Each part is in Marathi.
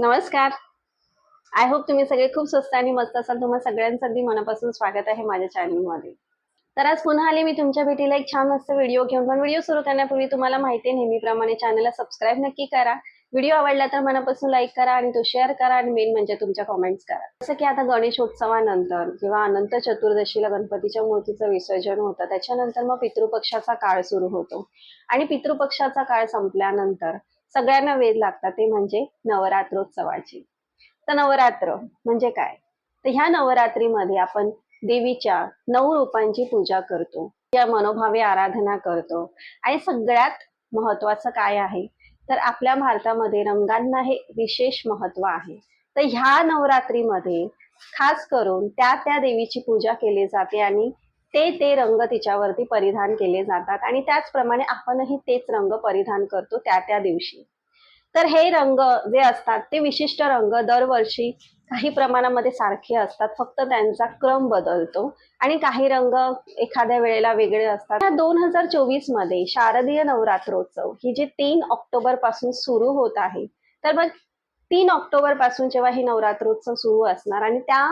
नमस्कार. आय होप तुम्ही सगळे खूप स्वस्त आणि मस्त असाल. तुम्हा सगळ्यांचं अगदी मनापासून स्वागत आहे माझ्या चॅनलमध्ये तर आज पुन्हा आले मी तुमच्या भेटीला एक छान मस्त व्हिडिओ घेऊन. पण व्हिडिओ सुरू करण्यापूर्वी तुम्हाला माहिती नेहमीप्रमाणे चॅनलला सबस्क्राईब नक्की करा. व्हिडिओ आवडला तर मनापासून लाईक करा आणि तो शेअर करा आणि मेन म्हणजे तुमच्या कमेंट्स करा. जसं की आता गणेशोत्सवानंतर किंवा अनंत चतुर्दशीला गणपतीच्या मूर्तीचं विसर्जन होतं. त्याच्यानंतर मग पितृपक्षाचा काळ सुरू होतो. आणि पितृपक्षाचा काळ संपल्यानंतर सगळ्यांना वेध लागतात ते म्हणजे नवरात्रोत्सवाची. तर नवरात्र म्हणजे काय? तर ह्या नवरात्रीमध्ये आपण देवीच्या नऊ रूपांची पूजा करतो. या मनोभावे आराधना करतो. आणि सगळ्यात महत्वाचं काय आहे? तर आपल्या भारतामध्ये रंगांना हे विशेष महत्त्व आहे. तर ह्या नवरात्रीमध्ये खास करून त्या त्या देवीची पूजा केली जाते आणि ते ते रंग तिच्यावरती परिधान केले जातात आणि त्याचप्रमाणे आपणही तेच रंग परिधान करतो त्या त्या दिवशी. तर हे रंग जे असतात ते विशिष्ट रंग दरवर्षी काही प्रमाणामध्ये सारखे असतात फक्त त्यांचा क्रम बदलतो आणि काही रंग एखाद्या वेळेला वेगळे असतात. दोन हजार चोवीसमध्ये शारदीय नवरात्रोत्सव ही जी तीन ऑक्टोबरपासून सुरू होत आहे तर मग तीन ऑक्टोबरपासून जेव्हा ही नवरात्रोत्सव सुरू असणार आणि त्या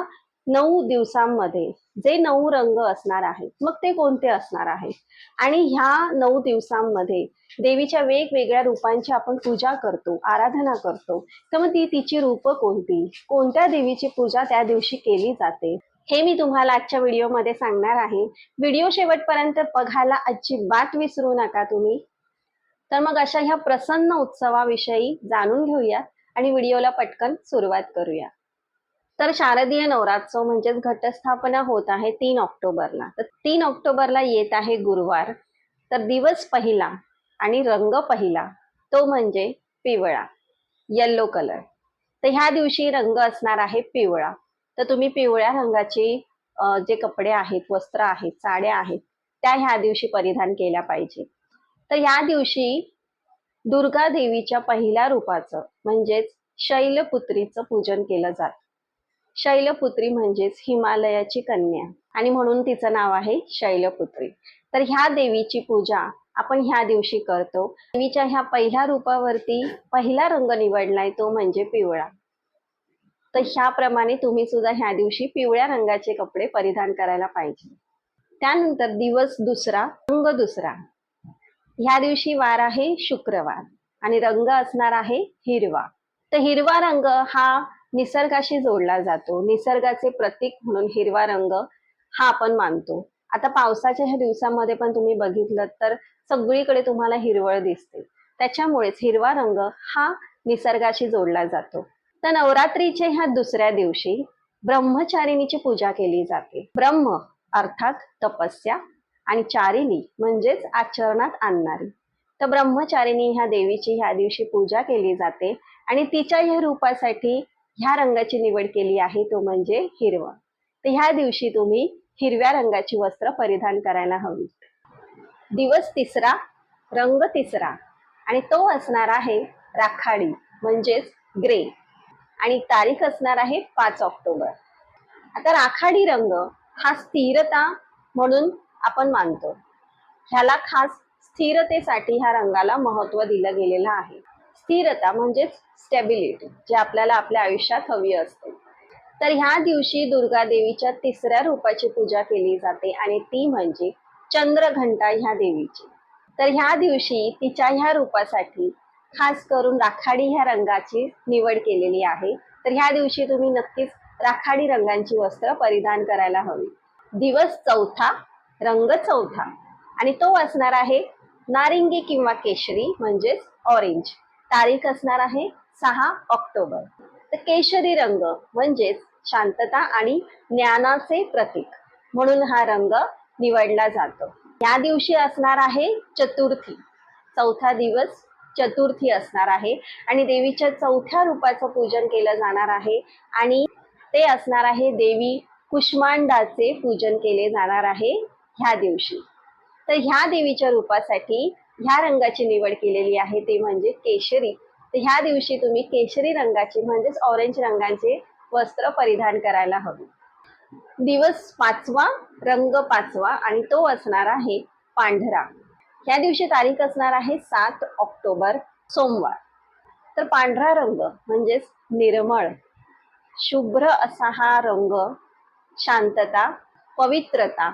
नऊ दिवसांमध्ये जे नऊ रंग असणार आहेत मग ते कोणते असणार आहेत? आणि ह्या नऊ दिवसांमध्ये देवीच्या वेगवेगळ्या रूपांची आपण पूजा करतो आराधना करतो. तर मग ती तिची रूप कोणती? कोणत्या देवीची पूजा त्या दिवशी केली जाते? हे मी तुम्हाला आजच्या व्हिडिओमध्ये सांगणार आहे. व्हिडिओ शेवटपर्यंत बघायला अजिबात विसरू नका तुम्ही. तर मग अशा ह्या प्रसन्न उत्सवाविषयी जाणून घेऊया आणि व्हिडिओला पटकन सुरुवात करूया. तर शारदीय नवरात्रोत्सव म्हणजेच घटस्थापना होत आहे तीन ऑक्टोबरला. तर तीन ऑक्टोबरला येत आहे गुरुवार. तर दिवस पहिला आणि रंग पहिला तो म्हणजे पिवळा येल्लो कलर तर ह्या दिवशी रंग असणार आहे पिवळा. तर तुम्ही पिवळ्या रंगाची जे कपडे आहेत वस्त्र आहेत साड्या आहेत त्या ह्या दिवशी परिधान केल्या पाहिजे. तर या दिवशी दुर्गा देवीच्या पहिल्या रूपाचं म्हणजेच शैलपुत्रीचं पूजन केलं जातं. शैलपुत्री म्हणजेच हिमालयाची कन्या. आणि म्हणून तिचं नाव आहे शैलपुत्री. तर ह्या देवीची पूजा आपण ह्या दिवशी करतो. देवीच्या ह्या पहिल्या रूपावरती पहिला रंग निवडलाय तो म्हणजे पिवळा. तर ह्याप्रमाणे तुम्ही सुद्धा ह्या दिवशी पिवळ्या रंगाचे कपडे परिधान करायला पाहिजे. त्यानंतर दिवस दुसरा रंग दुसरा. ह्या दिवशी वार आहे शुक्रवार. आणि रंग असणार आहे हिरवा. तर हिरवा रंग हा निसर्गाशी जोडला जातो. निसर्गाचे प्रतीक म्हणून हिरवा रंग हा आपण मानतो. आता पावसाच्या ह्या दिवसामध्ये पण तुम्ही बघितलं तर सगळीकडे तुम्हाला हिरवळ दिसते. त्याच्यामुळेच हिरवा रंग हा निसर्गाशी जोडला जातो. तर नवरात्रीच्या ह्या दुसऱ्या दिवशी ब्रह्मचारिणीची पूजा केली जाते. ब्रह्म अर्थात तपस्या आणि चारिणी म्हणजेच आचरणात आणणारी. तर ब्रह्मचारिणी ह्या देवीची ह्या दिवशी पूजा केली जाते आणि तिच्या ह्या रूपासाठी ह्या रंगाची निवड केली आहे तो म्हणजे हिरवा. तर ह्या दिवशी तुम्ही हिरव्या रंगाची वस्त्र परिधान करायला हवी. दिवस तिसरा रंग तिसरा. आणि तो असणार आहे राखाडी म्हणजेच ग्रे. आणि तारीख असणार आहे पाच ऑक्टोबर. आता राखाडी रंग हा स्थिरता म्हणून आपण मानतो. ह्याला खास स्थिरतेसाठी ह्या रंगाला महत्त्व दिलं गेलेलं आहे. स्थिरता म्हणजेच स्टेबिलिटी जे आपल्याला आपल्या आयुष्यात हवी असते. तर ह्या दिवशी दुर्गा देवीच्या तिसऱ्या रूपाची पूजा केली जाते आणि ती म्हणजे चंद्रघंटा ह्या देवीची. तर ह्या दिवशी तिच्या ह्या रूपासाठी खास करून राखाडी ह्या रंगाची निवड केलेली आहे. तर ह्या दिवशी तुम्ही नक्कीच राखाडी रंगांची वस्त्र परिधान करायला हवी. दिवस चौथा रंग चौथा आणि तो असणार आहे नारिंगी किंवा केशरी म्हणजेच ऑरेंज तारीख असणार आहे सहा ऑक्टोबर. तर केशरी रंग म्हणजेच शांतता आणि ज्ञानाचे प्रतीक म्हणून हा रंग निवडला जातो. या दिवशी असणार आहे चतुर्थी. चौथा दिवस चतुर्थी असणार आहे आणि देवीच्या चौथ्या रूपाचं पूजन केलं जाणार आहे आणि ते असणार आहे देवी कुष्मांडाचे पूजन केले जाणार आहे ह्या दिवशी. तर ह्या देवीच्या रूपासाठी ह्या रंगाची निवड केलेली आहे ते म्हणजे केशरी. तर ह्या दिवशी तुम्ही केशरी रंगाची म्हणजेच ऑरेंज रंगाचे वस्त्र परिधान करायला हवे. दिवस पाचवा रंग पाचवा आणि तो असणार आहे पांढरा. ह्या दिवशी तारीख असणार आहे सात ऑक्टोबर सोमवार. तर पांढरा रंग म्हणजेच निर्मळ. शुभ्र असा हा रंग शांतता पवित्रता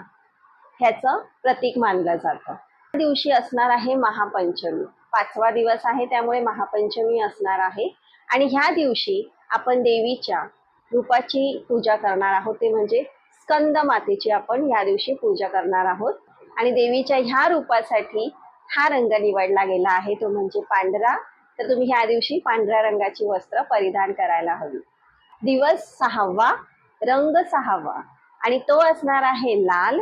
ह्याचं प्रतीक मानलं जातं. दिवशी असणार आहे महापंचमी. पाचवा दिवस आहे त्यामुळे महापंचमी असणार आहे. आणि ह्या दिवशी आपण देवीच्या रूपाची पूजा करणार आहोत. ते म्हणजे स्कंद मातेची आपण ह्या दिवशी पूजा करणार आहोत. आणि देवीच्या ह्या रूपासाठी हा रंग निवडला गेला आहे. तो म्हणजे पांढरा. तर तुम्ही ह्या दिवशी पांढऱ्या रंगाची वस्त्र परिधान करायला हवी. दिवस सहावा रंग सहावा. आणि तो असणार आहे लाल.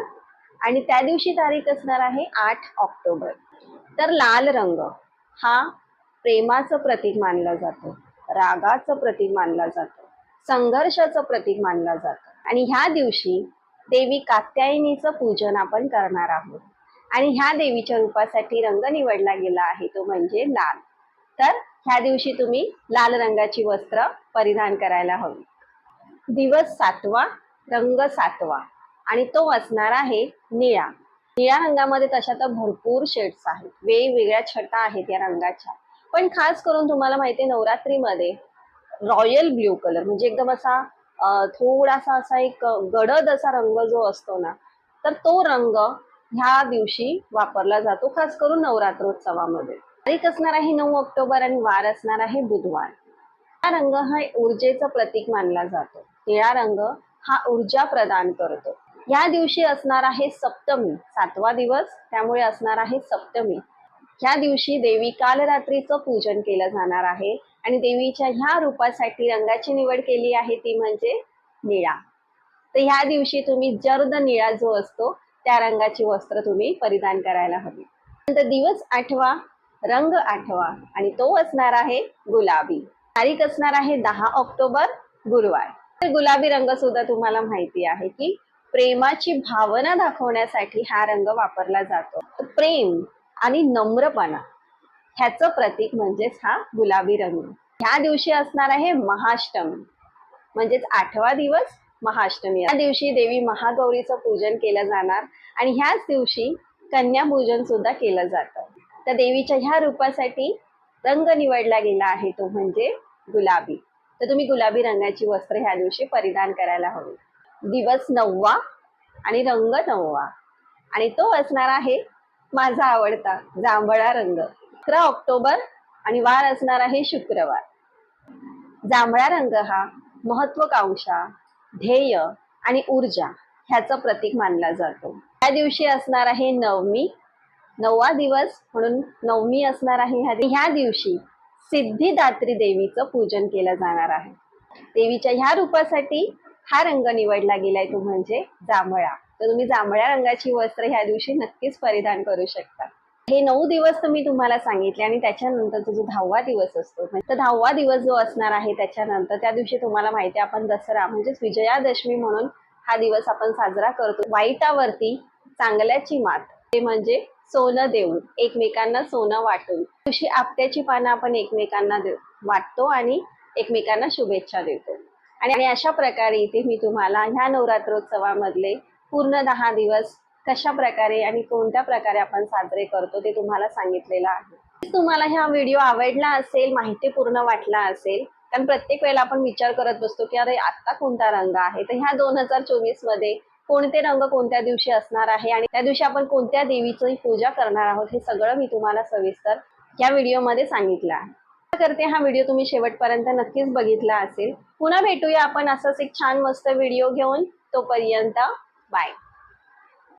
आणि त्या दिवशी तारीख असणार आहे आठ ऑक्टोबर. तर लाल रंग हा प्रेमाचं प्रतीक मानला जातो रागाचं प्रतीक मानला जातो संघर्षाचं प्रतीक मानला जातं. आणि ह्या दिवशी देवी कात्यायनीचं पूजन आपण करणार आहोत. आणि ह्या देवीच्या रूपासाठी रंग निवडला गेला आहे तो म्हणजे लाल. तर ह्या दिवशी तुम्ही लाल रंगाची वस्त्र परिधान करायला हवी. दिवस सातवा रंग सातवा. आणि तो असणार आहे निळा. निळ्या रंगामध्ये तशा तर भरपूर शेड्स आहेत. वेगवेगळ्या छटा आहेत या रंगाच्या. पण खास करून तुम्हाला माहिती आहे नवरात्रीमध्ये रॉयल ब्ल्यू कलर म्हणजे एकदम असा थोडासा असा एक गडद असा रंग जो असतो ना तर तो रंग ह्या दिवशी वापरला जातो खास करून नवरात्रोत्सवामध्ये. तारीख असणार आहे नऊ ऑक्टोबर आणि वार असणार आहे बुधवार. हा रंग हा ऊर्जेचं प्रतीक मानला जातो. निळा रंग हा ऊर्जा प्रदान करतो. या दिवशी असणार आहे सप्तमी सातवा दिवस त्यामुळे असणार आहे सप्तमी. ह्या दिवशी देवी कालरात्रीचं पूजन केलं जाणार आहे आणि देवीच्या ह्या रूपासाठी रंगाची निवड केली आहे ती म्हणजे निळा. तर ह्या दिवशी तुम्ही जर्द निळा जो असतो त्या रंगाची वस्त्र तुम्ही परिधान करायला हवी. नंतर दिवस आठवा रंग आठवा आणि तो असणार आहे गुलाबी. तारीख असणार आहे दहा ऑक्टोबर गुरुवार. तर गुलाबी रंग सुद्धा तुम्हाला माहिती आहे की प्रेमाची भावना दाखवण्यासाठी हा रंग वापरला जातो. प्रेम आणि नम्रपणा ह्याचं प्रतीक म्हणजेच हा गुलाबी रंग. ह्या दिवशी असणार आहे महाष्टमी म्हणजेच आठवा दिवस महाअष्टमी. या दिवशी देवी महागौरीचं पूजन केलं जाणार आणि ह्याच दिवशी कन्यापूजन सुद्धा केलं जातं. तर देवीच्या ह्या रूपासाठी रंग निवडला गेला आहे तो म्हणजे गुलाबी. तर तुम्ही गुलाबी रंगाची वस्त्र ह्या दिवशी परिधान करायला हवी. दिवस नववा आणि रंग नववा. आणि तो असणार आहे माझा आवडता जांभळा रंग. अकरा ऑक्टोबर आणि वार असणार आहे शुक्रवार. जांभळा रंग हा महत्वाकांक्षा ध्येय आणि ऊर्जा ह्याचं प्रतीक मानला जातो. त्या दिवशी असणार आहे नवमी. नववा दिवस म्हणून नवमी असणार आहे ह्या ह्या दिवशी सिद्धिदात्री देवीचं पूजन केलं जाणार आहे. देवीच्या ह्या रूपासाठी हा रंग निवडला गेलाय तो म्हणजे जांभळा. तर तुम्ही जांभळ्या रंगाची वस्त्र ह्या दिवशी नक्कीच परिधान करू शकता. हे नऊ दिवस तर मी तुम्हाला सांगितले आणि त्याच्यानंतरचा जो दहावा दिवस असतो म्हणजे तर दहावा दिवस जो असणार आहे त्याच्यानंतर त्या दिवशी तुम्हाला माहिती आहे आपण दसरा म्हणजेच विजयादशमी म्हणून हा दिवस आपण साजरा करतो. वाईटावरती चांगल्याची मात ते म्हणजे सोनं देऊन एकमेकांना सोनं वाटून. दिवशी आपट्याची पानं आपण एकमेकांना वाटतो आणि एकमेकांना शुभेच्छा देतो. आणि अशा प्रकारे इथे मी तुम्हाला ह्या नवरात्रोत्सवामधले पूर्ण दहा दिवस कशा प्रकारे आणि कोणत्या प्रकारे आपण साजरे करतो ते तुम्हाला सांगितलेलं आहे. तुम्हाला हा व्हिडिओ आवडला असेल माहितीपूर्ण वाटला असेल कारण प्रत्येक वेळेला आपण विचार करत बसतो की अरे आत्ता कोणता रंग आहे? तर ह्या दोन हजार चोवीसमध्ये कोणते रंग कोणत्या दिवशी असणार आहे आणि त्या दिवशी आपण कोणत्या देवीची पूजा करणार आहोत हे सगळं मी तुम्हाला सविस्तर या व्हिडिओमध्ये सांगितलं आहे. करते हा व्हिडिओ तुम्ही शेवटपर्यंत नक्कीच बघितला असेल. पुन्हा भेटूया आपण असंच एक छान मस्त व्हिडिओ घेऊन. तोपर्यंत बाय